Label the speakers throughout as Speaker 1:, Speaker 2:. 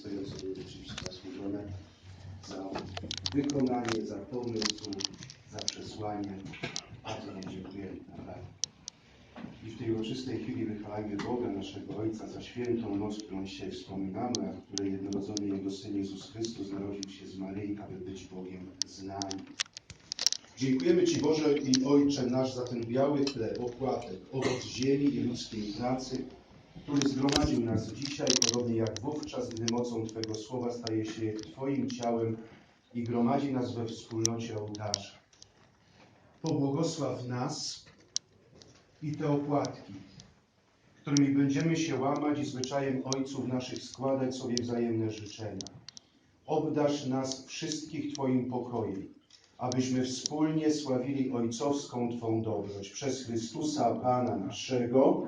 Speaker 1: stojące były oczywiście zasłużone za wykonanie, za pomysł, za przesłanie. Bardzo Wam dziękujemy. Naprawdę. I w tej uroczystej chwili wychwalajmy Boga, naszego Ojca, za świętą noc, którą dzisiaj wspominamy, a w której jednorodzony Jego Syn Jezus Chrystus narodził się z Maryi, aby być Bogiem z nami. Dziękujemy Ci Boże i Ojcze nasz za ten biały chleb, opłatek, owoc ziemi i ludzkiej pracy, który zgromadził nas dzisiaj, podobnie jak wówczas, gdy mocą Twego słowa staje się Twoim ciałem i gromadzi nas we wspólnocie ołtarza. Pobłogosław nas i te opłatki, którymi będziemy się łamać i zwyczajem ojców naszych składać sobie wzajemne życzenia. Obdarz nas wszystkich Twoim pokojem, abyśmy wspólnie sławili ojcowską Twą dobroć przez Chrystusa Pana naszego.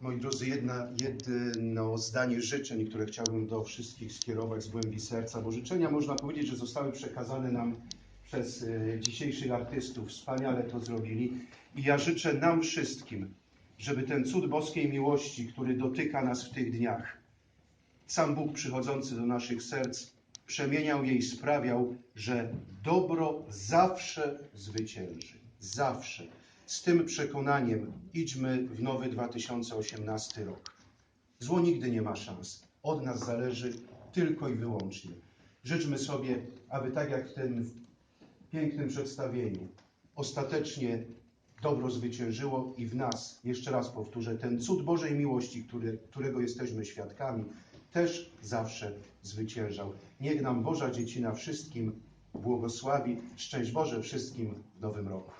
Speaker 1: Moi drodzy, jedna, jedno zdanie życzeń, które chciałbym do wszystkich skierować z głębi serca, bo życzenia można powiedzieć, że zostały przekazane nam przez e, dzisiejszych artystów. Wspaniale to zrobili. I ja życzę nam wszystkim, żeby ten cud boskiej miłości, który dotyka nas w tych dniach, sam Bóg przychodzący do naszych serc, przemieniał je i sprawiał, że dobro zawsze zwycięży. Zawsze. Z tym przekonaniem idźmy w nowy 2018 rok. Zło nigdy nie ma szans. Od nas zależy tylko i wyłącznie. Życzmy sobie, aby tak jak w tym pięknym przedstawieniu, ostatecznie dobro zwyciężyło i w nas, jeszcze raz powtórzę, ten cud Bożej miłości, który, którego jesteśmy świadkami, też zawsze zwyciężał. Niech nam Boża Dziecina wszystkim błogosławi. Szczęść Boże wszystkim w nowym roku.